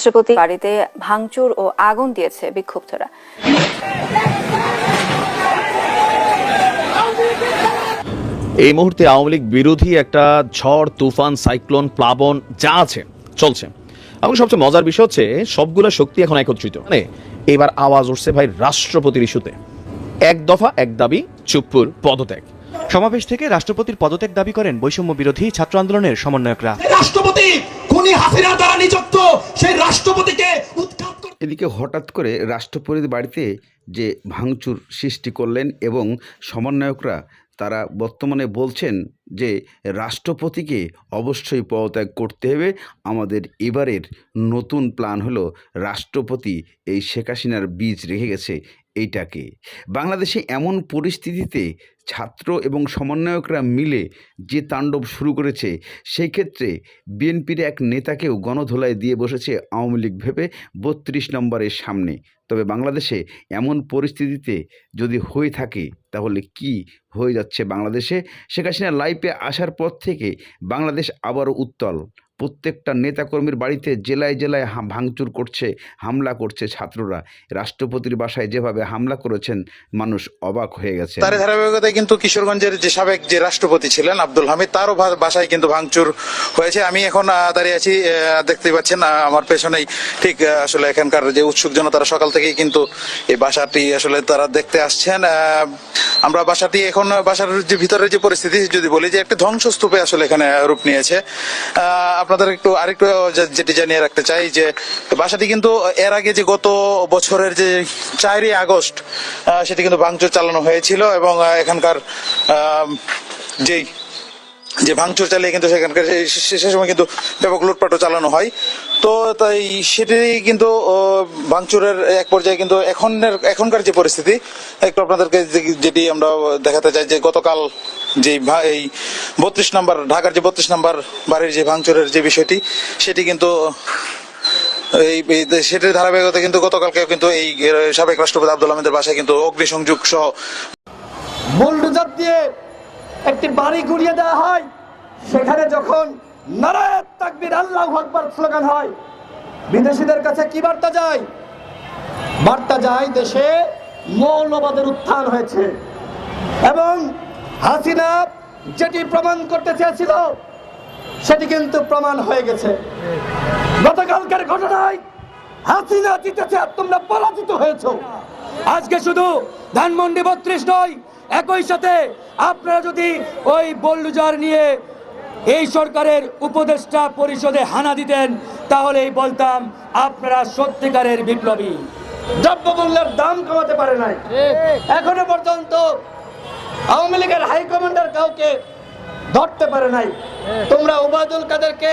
রাষ্ট্রপতি বাড়িতে ভাঙচুর ও আগুন দিয়েছে বিক্ষুব্ধরা। এই মুহূর্তে আওয়ামী লীগ বিরোধী একটা ঝড় তুফান সাইক্লোন প্লাবন যা আছে চলছে। এবং সবচেয়ে মজার বিষয় হচ্ছে সবগুলো শক্তি এখন একত্রিত। মানে এবার আওয়াজ উঠছে ভাই রাষ্ট্রপতির ইস্যুতে। এক দফা এক দাবি চুপ্পুর পদত্যাগ। সমাবেশ থেকে রাষ্ট্রপতির পদত্যাগ দাবি করেন বৈষম্য বিরোধী ছাত্র আন্দোলনের সমন্বয়করা। রাষ্ট্রপতি হাসিনা দ্বারা নিযুক্ত সেই রাষ্ট্রপতিকে এদিকে হঠাৎ করে রাষ্ট্রপতির বাড়িতে যে ভাঙচুর সৃষ্টি করলেন এবং সমন্বয়করা তারা বর্তমানে বলছেন যে রাষ্ট্রপতিকে অবশ্যই পদত্যাগ করতে হবে। আমাদের এবারের নতুন প্ল্যান হলো রাষ্ট্রপতি এই শেখ হাসিনার বীজ রেখে গেছে এইটাকে। বাংলাদেশে এমন পরিস্থিতিতে ছাত্র এবং সমন্বয়করা মিলে যে তাণ্ডব শুরু করেছে সেই ক্ষেত্রে বিএনপির এক নেতাকেও গণধোলায় দিয়ে বসেছে আওয়ামী লীগ ভেবে বত্রিশ নম্বরের সামনে। তবে বাংলাদেশে এমন পরিস্থিতিতে যদি হয়ে থাকে, তাহলে কি হয়ে যাচ্ছে বাংলাদেশে? শেখ হাসিনা লাইফে আসার পর থেকে বাংলাদেশ আবারও উত্তল। প্রত্যেকটা নেতাকর্মীর বাড়িতে জেলায় জেলায় ভাঙচুর করছে হামলা করছে ছাত্ররা। রাষ্ট্রপতির বাসায় যেভাবে হামলা করেছেন মানুষ অবাক হয়ে গেছে। তার ধারাবাহিকতায় কিন্তু কিশোরগঞ্জের যে সাবেক যে রাষ্ট্রপতি ছিলেন আব্দুল হামিদ তারও বাসায় কিন্তু ভাঙচুর হয়েছে। আমি এখন দাঁড়িয়ে আছি আহ, দেখতেই পাচ্ছেন আমার পেছনেই ঠিক আসলে এখানকার যে উৎসুক জনতারা সকাল থেকেই কিন্তু এই বাসাটি আসলে তারা দেখতে আসছেন। আমরা বাসাটি এখন বাসার যে ভিতরের যে পরিস্থিতি যদি বলি যে একটা ধ্বংসস্তূপে আসলে এখানে রূপ নিয়েছে। আপনাদের একটু আরেকটু যেটি জানিয়ে রাখতে চাই যে বাসাটি কিন্তু এর আগে যে গত বছরের যে চারই আগস্ট সেটি কিন্তু ভাঙচুর চালানো হয়েছিল এবং এখানকার যেই যে ভাঙচুর চালিয়ে কিন্তু সেখানকার সে- সময় কিন্তু ব্যাপক লুটপাটও চালানো হয়। তো তাই সেটি কিন্তু ভাঙচুরের এক পর্যায়ে কিন্তু এখনের, এখনকার যে পরিস্থিতি, একটু আপনাদেরকে যেটি আমরা দেখাতে চাই যে গতকাল যে এই বত্রিশ নাম্বার, ঢাকার যে বত্রিশ নাম্বার বাড়ির যে ভাঙচুরের যে বিষয়টি, সেটি কিন্তু, এই সেটির ধারাবাহিকতা কিন্তু গতকালকে কিন্তু এই সাবেক রাষ্ট্রপতি আব্দুল হামিদের বাসায় কিন্তু অগ্নিসংযোগ সহ বুলডোজার দিয়ে একটি বাড়ি গুড়িয়ে দেওয়া হয়, সেখানে যখন নারায়ণ তাকবির আল্লাহ আকবার স্লোগান হয়, বিদেশিদের কাছে কি বার্তা যায়? বার্তা যায় দেশে মৌলবাদের উত্থান হয়েছে এবং হাসিনা যেটি প্রমাণ করতে চেয়েছিল সেটি কিন্তু প্রমাণ হয়ে গেছে। গতকালকার ঘটনায় হাসিনা জিতেছে তোমরা পরাজিত হয়েছ। আজকে শুধু ধানমন্ডি বত্রিশ নয় একই সাথে আপনারা যদি ওই বল্লুজার নিয়ে এই সরকারের উপদেষ্টা পরিষদে হানা দিতেন তাহলেই বলতাম আপনারা সত্যিকারের বিপ্লবী। দ্রব্যমূল্যের দাম কমাতে পারে নাই। এখনও পর্যন্ত আওয়ামী লীগের হাইকমান্ডার কাউকে ধরতে পারে নাই। তোমরা ওবায়দুল কাদেরকে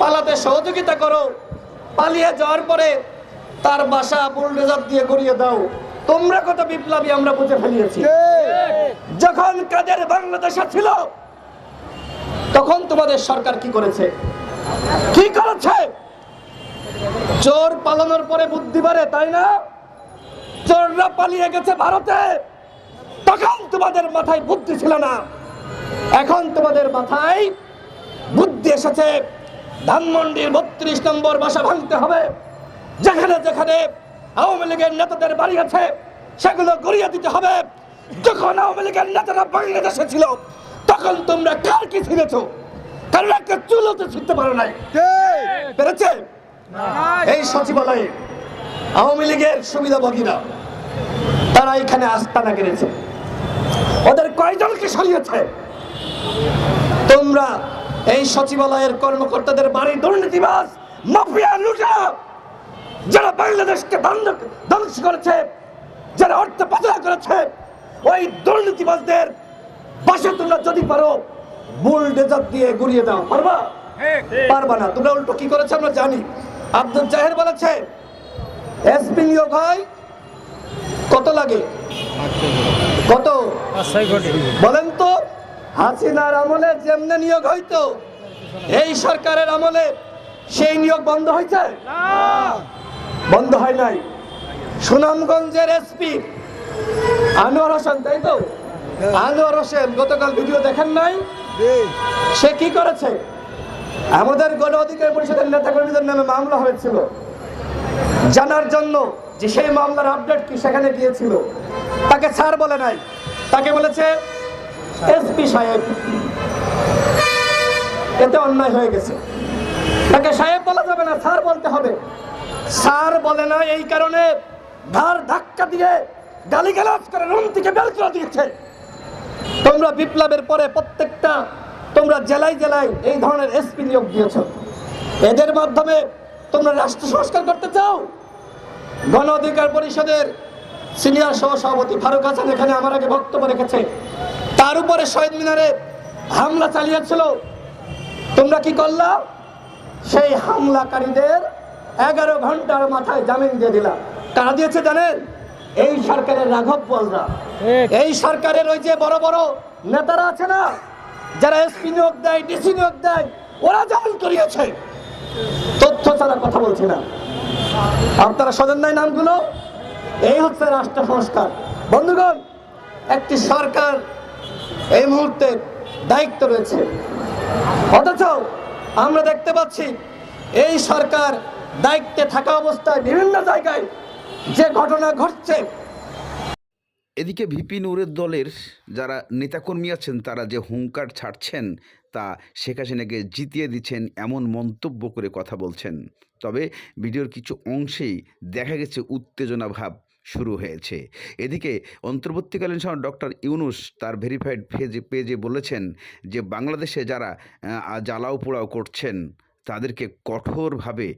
পালাতে সহযোগিতা করো পালিয়ে যাওয়ার পরে তার বাসা বুলডোজার দিয়ে গড়িয়ে দাও। তোমরা কত বিপ্লবী আমরা বুঝে ফেলিয়েছি। যখন কাদের বাংলাদেশে ছিল তখন তোমাদের সরকার কি করেছে? কি করেছে? চোর পালানোর পরে বুদ্ধি বাড়ে তাই না? চোররা পালিয়ে গেছে ভারতে। তখন তোমাদের মাথায় বুদ্ধি ছিল না। এখন তোমাদের মাথায় বুদ্ধি এসেছে। ধানমন্ডির বত্রিশ নম্বর বাসা ভাঙতে হবে। যেখানে যেখানে আওয়ামী লীগের নেতাদের বাড়ি আছে সেগুলো গড়িয়ে দিতে হবে। যখন আওয়ামী লীগের নেতারা বাংলাদেশে ছিল তখন তোমরা কার কি ছিঁড়েছ কারণ একটা চুলোতে ছিঁড়তে পারো নাই। পেরেছে? এই সচিবালয়ে আওয়ামী লীগের সুবিধাভোগীরা তারা এখানে আস্তানা গেড়েছে ওদের কয়জনকে সরিয়েছে? তোমরা এই সচিবালয়ের কর্মকর্তাদের বাড়ি দুর্নীতিবাজ, মাফিয়া লুটা যারা বাংলাদেশকে ধ্বংস- করেছে, যারা অর্থ পাচার করেছে, ওই দুর্নীতিবাজদের পাশে তোমরা যদি পারো, বুলডেজার দিয়ে গুড়িয়ে দাও, পারবা? পারবা না। তোমরা উল্টো কি করেছে আমরা জানি। আব্দুল জাহের বলেছে এসপি নিয়োগ হয়, কত লাগে? কত? বলেন তো হাসিনার আমলে যেমনে নিয়োগ হইতো এই সরকারের আমলে সেই নিয়োগ বন্ধ হয়েছে বন্ধ হয় নাই। সুনামগঞ্জের এসপি আনোয়ার হোসেন তাই তো? আনোয়ার হোসেন গতকাল ভিডিও দেখেন নাই? সে কি করেছে? আমাদের গণ অধিকার পরিষদের নেতা কর্মীদের নামে মামলা হয়েছিল। জানার জন্য যে সেই মামলার আপডেট কি সেখানে গিয়েছিল, তাকে স্যার বলে নাই। তাকে বলেছে, এসপি সাহেব, এতে অন্যায় হয়ে গেছে। তাকে সাহেব বলা যাবে না, স্যার বলতে হবে। স্যার বলে না এই কারণে ঘাড় ধাক্কা দিয়ে গালিগালাজ করে রুম থেকে বের করে দিয়েছে। তোমরা বিপ্লবের পরে প্রত্যেকটা, তোমরা জেলায় জেলায় এই ধরনের এসপি নিয়োগ দিয়েছ। এদের মাধ্যমে তোমরা রাষ্ট্র সংস্কার করতে চাও? গণ অধিকার পরিষদের সিনিয়র সহ সভাপতি ফারুক হাসান এখানে আমার আগে বক্তব্য রেখেছে। তার উপরে শহীদ মিনারে হামলা চালিয়েছিল। তোমরা কি করলা? সেই হামলাকারীদের এগারো ঘণ্টার মাথায় জামিন দিয়ে দিলা। কারা দিয়েছে জানেন? এই সরকারের রাঘব বলরা। এই সরকারের ওই যে বড় বড় নেতারা আছে না যারা এসপি নিয়োগ দেয় ডিসি নিয়োগ দেয় ওরা জামিন করিয়েছে। তথ্য ছাড়া কথা বলছি না। আপনারা শোনেন নাই নামগুলো? এই হচ্ছে রাষ্ট্র সংস্কার। বন্ধুগণ, একটি সরকার এই মুহূর্তে দায়িত্ব রয়েছে। অথচ আমরা দেখতে পাচ্ছি, এই সরকার দায়িত্বে থাকা অবস্থায় বিভিন্ন জায়গায় যে ঘটনা ঘটছে। এদিকে ভিপি নুরের দলের যারা নেতাকর্মী আছেন, তারা যে হুঙ্কার ছাড়ছেন তা শেখ হাসিনাকে জিতিয়ে দিচ্ছেন এমন মন্তব্য করে কথা বলছেন। তবে ভিডিওর কিছু অংশেই দেখা গেছে উত্তেজনা ভাব শুরু হয়েছে। এদিকে অন্তর্বর্তীকালীন সময় ডক্টর ইউনুস তার ভেরিফাইড পেজে পেজে বলেছেন যে বাংলাদেশে যারা জ্বালাও পোড়াও করছেন, তাদেরকে কঠোরভাবে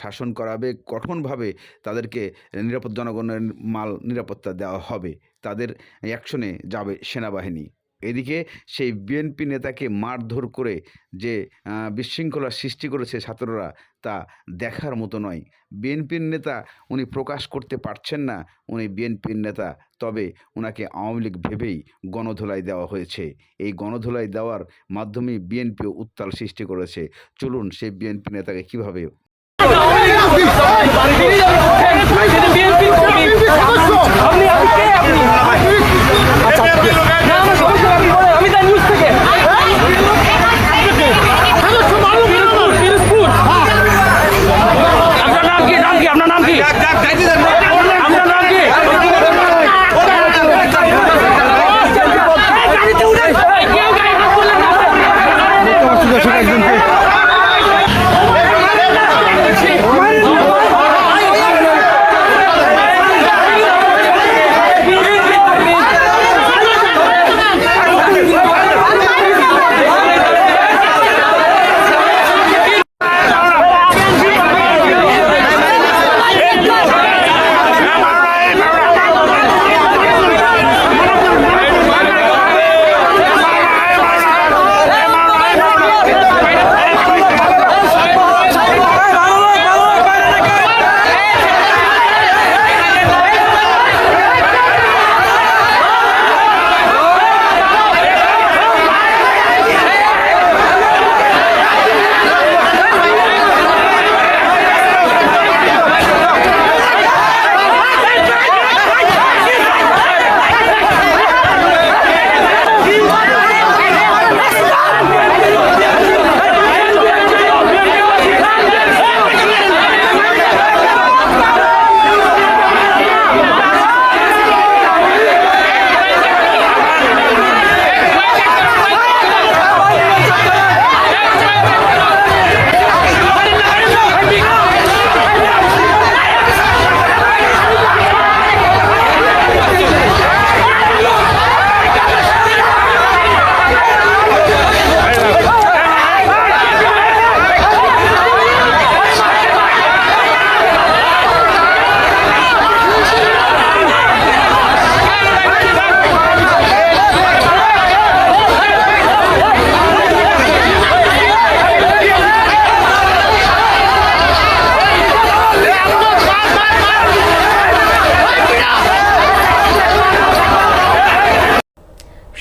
শাসন করাবে, কঠোরভাবে তাদেরকে নিরাপদ জনগণের মাল নিরাপত্তা দেওয়া হবে। তাদের অ্যাকশনে যাবে সেনাবাহিনী। এদিকে সেই বিএনপি নেতাকে মারধর করে যে বিশৃঙ্খলা সৃষ্টি করেছে ছাত্ররা তা দেখার মতো নয়। বিএনপির নেতা উনি প্রকাশ করতে পারছেন না, উনি বিএনপির নেতা, তবে ওনাকে আওয়ামী লীগ ভেবেই গণধোলাই দেওয়া হয়েছে। এই গণধোলাই দেওয়ার মাধ্যমে বিএনপিও উত্তাল সৃষ্টি করেছে। চলুন সেই বিএনপি নেতাকে কীভাবে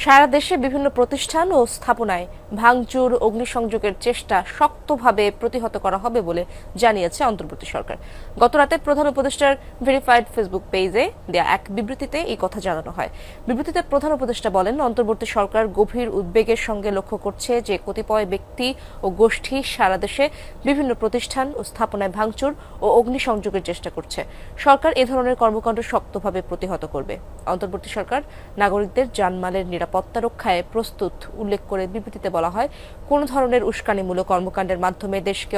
সারা দেশে বিভিন্ন প্রতিষ্ঠান ও স্থাপনায় ভাঙচুর, অগ্নিসংযোগের চেষ্টা শক্তভাবে প্রতিহত করা হবে বলে জানিয়েছে অন্তর্বর্তী সরকার। গতরাতে প্রধান উপদেষ্টার ভেরিফাইড ফেসবুক পেজে দেয়া এক বিবৃতিতে এই কথা জানানো হয়। বিবৃতিতে প্রধান উপদেষ্টা বলেন, অন্তর্বর্তী সরকার গভীর উদ্বেগের সঙ্গে লক্ষ্য করছে যে কতিপয় ব্যক্তি ও গোষ্ঠী সারা দেশে বিভিন্ন প্রতিষ্ঠান ও স্থাপনায় ভাঙচুর ও অগ্নিসংযোগের চেষ্টা করছে। সরকার এ ধরনের কর্মকাণ্ড শক্তভাবে প্রতিহত করবে। অন্তর্বর্তী সরকার নাগরিকদের জানমালের নিরাপত্তা রক্ষায় প্রস্তুত উল্লেখ করে বিবৃতিতে বলা হয় কোন ধরনের উস্কানিমূলক কর্মকাণ্ডের মাধ্যমে দেশকে